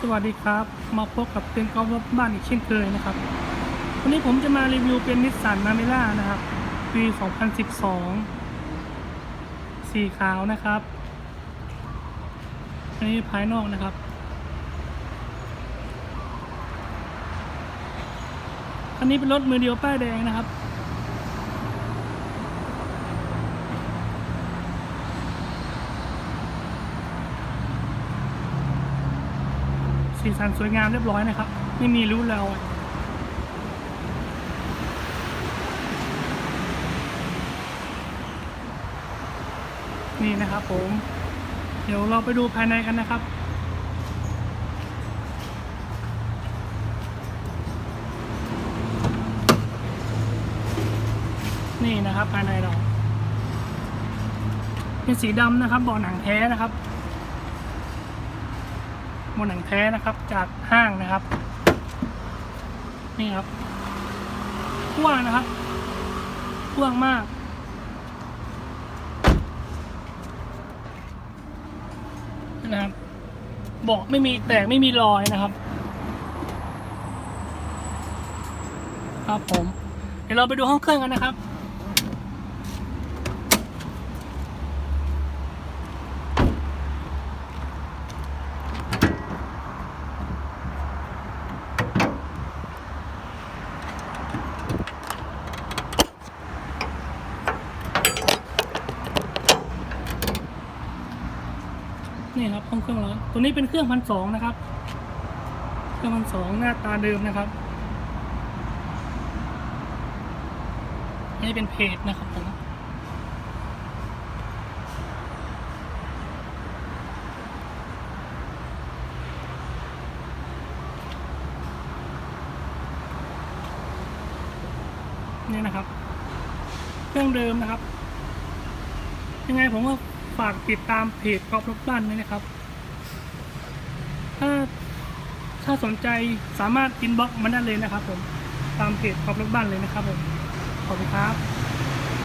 สวัสดีครับ มาพบกับเป็นกอล์ฟรถบ้านอีกเช่นเคยนะครับ วันนี้ผมจะมารีวิวเป็นนิสสันนาเมล่านะครับ ปี 2012 สีขาวนะครับ อันนี้ภายนอกนะครับ อันนี้เป็นรถมือเดียวป้ายแดงนะครับ สีสันสวยงามเรียบร้อยนะครับ ไม่มีริ้วรอยนี่นะครับผม เดี๋ยวเราไปดูภายในกันนะครับนี่นะครับภายในเรา เป็นสีดำนะครับเบาะหนังแท้นะครับ บนหนังแท้นะครับจากห้างนะครับ นี่ครับกว้างนะครับกว้างมากนะครับเบาะไม่มีแตกไม่มีรอยนะครับ ครับผม เดี๋ยวเราไปดูห้องเครื่องกันนะครับ นี่ครับห้องเครื่องเราตัวนี้เป็นเครื่องพันสองนะครับ เครื่องพันสองหน้าตาเดิมนะครับนี่เป็นเพจนะครับผมนี่นะครับ เครื่องเดิมนะครับ ยังไงผมก็ ฝากติดตามเพจกอล์ฟรถบ้านด้วยนะครับ ถ้าถ้าสนใจสามารถอินบ็อกซ์มาได้เลยนะครับผม ตามเพจกอล์ฟรถบ้านเลยนะครับผม ขอบคุณครับ